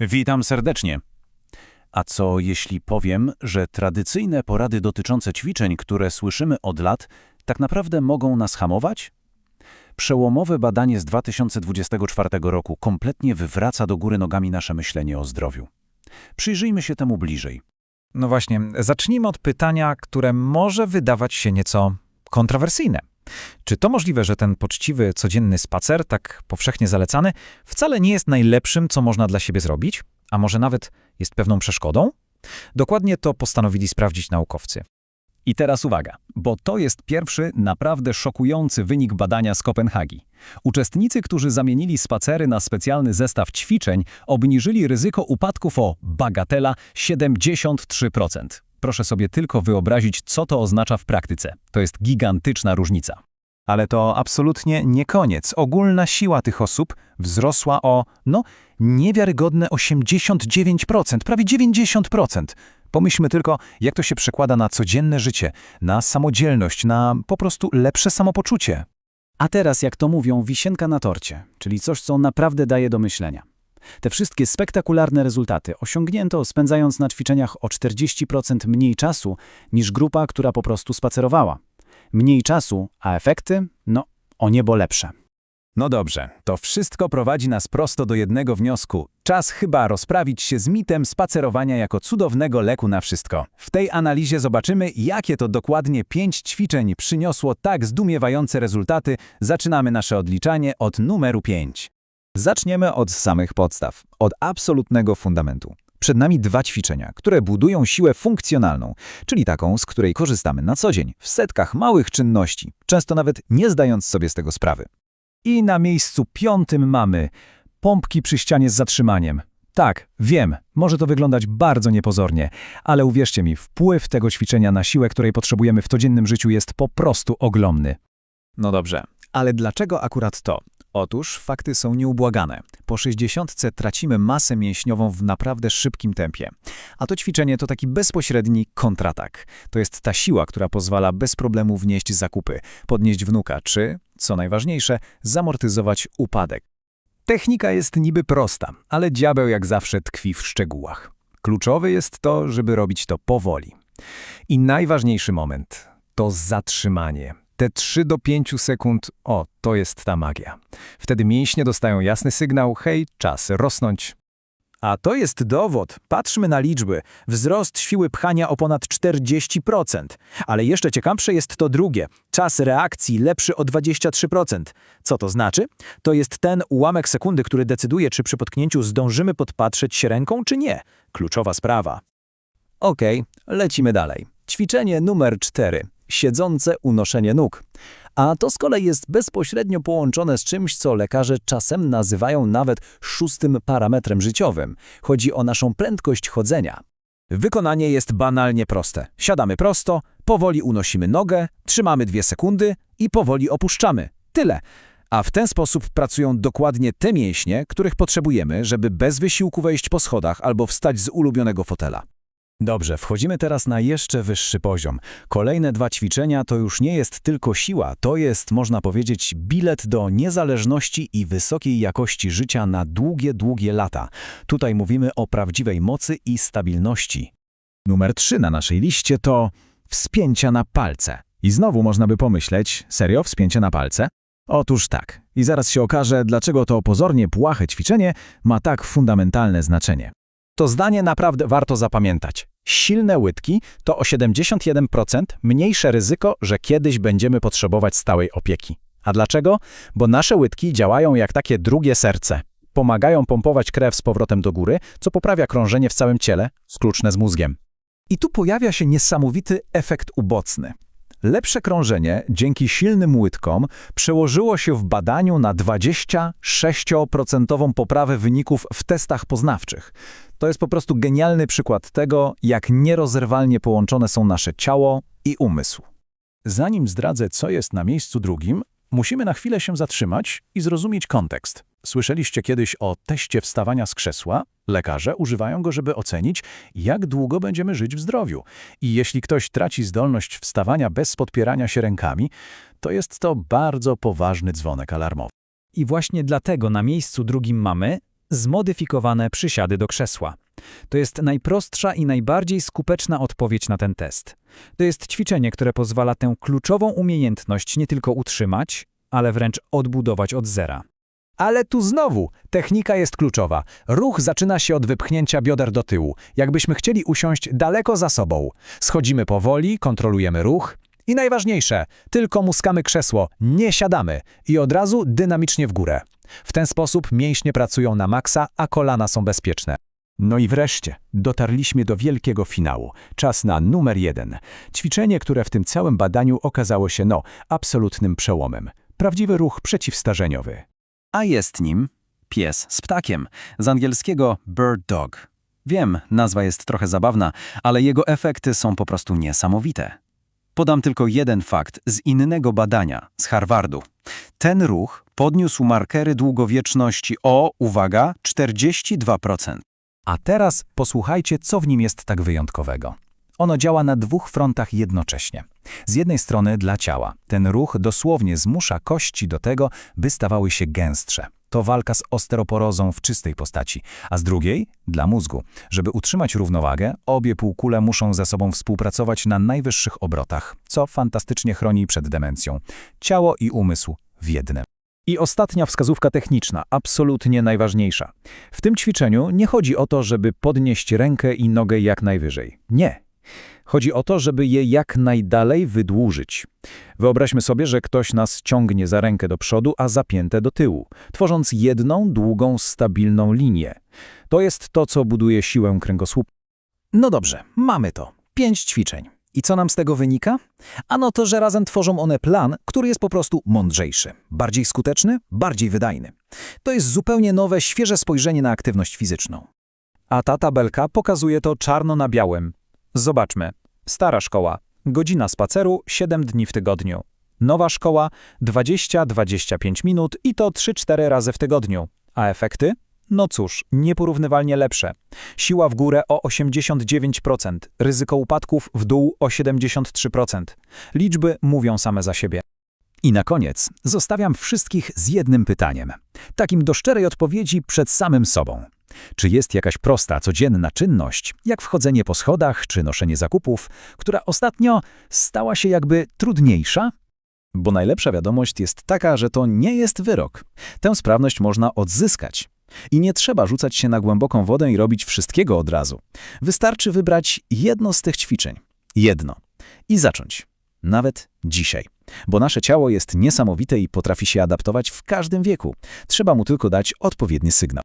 Witam serdecznie. A co jeśli powiem, że tradycyjne porady dotyczące ćwiczeń, które słyszymy od lat, tak naprawdę mogą nas hamować? Przełomowe badanie z 2024 roku kompletnie wywraca do góry nogami nasze myślenie o zdrowiu. Przyjrzyjmy się temu bliżej. No właśnie, zacznijmy od pytania, które może wydawać się nieco kontrowersyjne. Czy to możliwe, że ten poczciwy, codzienny spacer, tak powszechnie zalecany, wcale nie jest najlepszym, co można dla siebie zrobić? A może nawet jest pewną przeszkodą? Dokładnie to postanowili sprawdzić naukowcy. I teraz uwaga, bo to jest pierwszy naprawdę szokujący wynik badania z Kopenhagi. Uczestnicy, którzy zamienili spacery na specjalny zestaw ćwiczeń, obniżyli ryzyko upadków o, bagatela, 73%. Proszę sobie tylko wyobrazić, co to oznacza w praktyce. To jest gigantyczna różnica. Ale to absolutnie nie koniec. Ogólna siła tych osób wzrosła o, no, niewiarygodne 89%, prawie 90%. Pomyślmy tylko, jak to się przekłada na codzienne życie, na samodzielność, na po prostu lepsze samopoczucie. A teraz, jak to mówią, wisienka na torcie, czyli coś, co naprawdę daje do myślenia. Te wszystkie spektakularne rezultaty osiągnięto spędzając na ćwiczeniach o 40% mniej czasu niż grupa, która po prostu spacerowała. Mniej czasu, a efekty? No, o niebo lepsze. No dobrze, to wszystko prowadzi nas prosto do jednego wniosku. Czas chyba rozprawić się z mitem spacerowania jako cudownego leku na wszystko. W tej analizie zobaczymy, jakie to dokładnie pięć ćwiczeń przyniosło tak zdumiewające rezultaty. Zaczynamy nasze odliczanie od numeru 5. Zaczniemy od samych podstaw, od absolutnego fundamentu. Przed nami dwa ćwiczenia, które budują siłę funkcjonalną, czyli taką, z której korzystamy na co dzień, w setkach małych czynności, często nawet nie zdając sobie z tego sprawy. I na miejscu piątym mamy pompki przy ścianie z zatrzymaniem. Tak, wiem, może to wyglądać bardzo niepozornie, ale uwierzcie mi, wpływ tego ćwiczenia na siłę, której potrzebujemy w codziennym życiu jest po prostu ogromny. No dobrze, ale dlaczego akurat to? Otóż fakty są nieubłagane. Po 60 tracimy masę mięśniową w naprawdę szybkim tempie. A to ćwiczenie to taki bezpośredni kontratak. To jest ta siła, która pozwala bez problemu wnieść zakupy, podnieść wnuka, czy, co najważniejsze, zamortyzować upadek. Technika jest niby prosta, ale diabeł jak zawsze tkwi w szczegółach. Kluczowe jest to, żeby robić to powoli. I najważniejszy moment to zatrzymanie. Te 3 do 5 sekund, o, to jest ta magia. Wtedy mięśnie dostają jasny sygnał, hej, czas rosnąć. A to jest dowód. Patrzmy na liczby. Wzrost siły pchania o ponad 40%. Ale jeszcze ciekawsze jest to drugie. Czas reakcji lepszy o 23%. Co to znaczy? To jest ten ułamek sekundy, który decyduje, czy przy potknięciu zdążymy podpatrzeć się ręką, czy nie. Kluczowa sprawa. Okej, lecimy dalej. Ćwiczenie numer 4 siedzące unoszenie nóg. A to z kolei jest bezpośrednio połączone z czymś, co lekarze czasem nazywają nawet szóstym parametrem życiowym. Chodzi o naszą prędkość chodzenia. Wykonanie jest banalnie proste. Siadamy prosto, powoli unosimy nogę, trzymamy dwie sekundy i powoli opuszczamy. Tyle. A w ten sposób pracują dokładnie te mięśnie, których potrzebujemy, żeby bez wysiłku wejść po schodach albo wstać z ulubionego fotela. Dobrze, wchodzimy teraz na jeszcze wyższy poziom. Kolejne dwa ćwiczenia to już nie jest tylko siła, to jest, można powiedzieć, bilet do niezależności i wysokiej jakości życia na długie, długie lata. Tutaj mówimy o prawdziwej mocy i stabilności. Numer 3 na naszej liście to wspięcia na palce. I znowu można by pomyśleć, serio, wspięcie na palce? Otóż tak. I zaraz się okaże, dlaczego to pozornie płache ćwiczenie ma tak fundamentalne znaczenie. To zdanie naprawdę warto zapamiętać. Silne łydki to o 71% mniejsze ryzyko, że kiedyś będziemy potrzebować stałej opieki. A dlaczego? Bo nasze łydki działają jak takie drugie serce. Pomagają pompować krew z powrotem do góry, co poprawia krążenie w całym ciele, skluczne z mózgiem. I tu pojawia się niesamowity efekt ubocny. Lepsze krążenie dzięki silnym łydkom przełożyło się w badaniu na 26% poprawę wyników w testach poznawczych. To jest po prostu genialny przykład tego, jak nierozerwalnie połączone są nasze ciało i umysł. Zanim zdradzę, co jest na miejscu drugim, musimy na chwilę się zatrzymać i zrozumieć kontekst. Słyszeliście kiedyś o teście wstawania z krzesła? Lekarze używają go, żeby ocenić, jak długo będziemy żyć w zdrowiu. I jeśli ktoś traci zdolność wstawania bez podpierania się rękami, to jest to bardzo poważny dzwonek alarmowy. I właśnie dlatego na miejscu drugim mamy Zmodyfikowane przysiady do krzesła. To jest najprostsza i najbardziej skuteczna odpowiedź na ten test. To jest ćwiczenie, które pozwala tę kluczową umiejętność nie tylko utrzymać, ale wręcz odbudować od zera. Ale tu znowu technika jest kluczowa. Ruch zaczyna się od wypchnięcia bioder do tyłu, jakbyśmy chcieli usiąść daleko za sobą. Schodzimy powoli, kontrolujemy ruch i najważniejsze, tylko muskamy krzesło, nie siadamy i od razu dynamicznie w górę. W ten sposób mięśnie pracują na maksa, a kolana są bezpieczne. No i wreszcie, dotarliśmy do wielkiego finału. Czas na numer jeden. Ćwiczenie, które w tym całym badaniu okazało się, no, absolutnym przełomem. Prawdziwy ruch przeciwstarzeniowy. A jest nim pies z ptakiem, z angielskiego bird dog. Wiem, nazwa jest trochę zabawna, ale jego efekty są po prostu niesamowite. Podam tylko jeden fakt z innego badania, z Harvardu. Ten ruch podniósł markery długowieczności o, uwaga, 42%. A teraz posłuchajcie, co w nim jest tak wyjątkowego. Ono działa na dwóch frontach jednocześnie. Z jednej strony dla ciała. Ten ruch dosłownie zmusza kości do tego, by stawały się gęstsze. To walka z osteoporozą w czystej postaci. A z drugiej dla mózgu. Żeby utrzymać równowagę, obie półkule muszą ze sobą współpracować na najwyższych obrotach, co fantastycznie chroni przed demencją. Ciało i umysł w jednym. I ostatnia wskazówka techniczna, absolutnie najważniejsza. W tym ćwiczeniu nie chodzi o to, żeby podnieść rękę i nogę jak najwyżej. Nie. Chodzi o to, żeby je jak najdalej wydłużyć. Wyobraźmy sobie, że ktoś nas ciągnie za rękę do przodu, a zapięte do tyłu, tworząc jedną, długą, stabilną linię. To jest to, co buduje siłę kręgosłupa. No dobrze, mamy to. Pięć ćwiczeń. I co nam z tego wynika? Ano to, że razem tworzą one plan, który jest po prostu mądrzejszy, bardziej skuteczny, bardziej wydajny. To jest zupełnie nowe, świeże spojrzenie na aktywność fizyczną. A ta tabelka pokazuje to czarno na białym. Zobaczmy. Stara szkoła. Godzina spaceru 7 dni w tygodniu. Nowa szkoła 20-25 minut i to 3-4 razy w tygodniu. A efekty? No cóż, nieporównywalnie lepsze. Siła w górę o 89%, ryzyko upadków w dół o 73%. Liczby mówią same za siebie. I na koniec zostawiam wszystkich z jednym pytaniem. Takim do szczerej odpowiedzi przed samym sobą. Czy jest jakaś prosta, codzienna czynność, jak wchodzenie po schodach czy noszenie zakupów, która ostatnio stała się jakby trudniejsza? Bo najlepsza wiadomość jest taka, że to nie jest wyrok. Tę sprawność można odzyskać. I nie trzeba rzucać się na głęboką wodę i robić wszystkiego od razu. Wystarczy wybrać jedno z tych ćwiczeń. Jedno. I zacząć. Nawet dzisiaj. Bo nasze ciało jest niesamowite i potrafi się adaptować w każdym wieku. Trzeba mu tylko dać odpowiedni sygnał.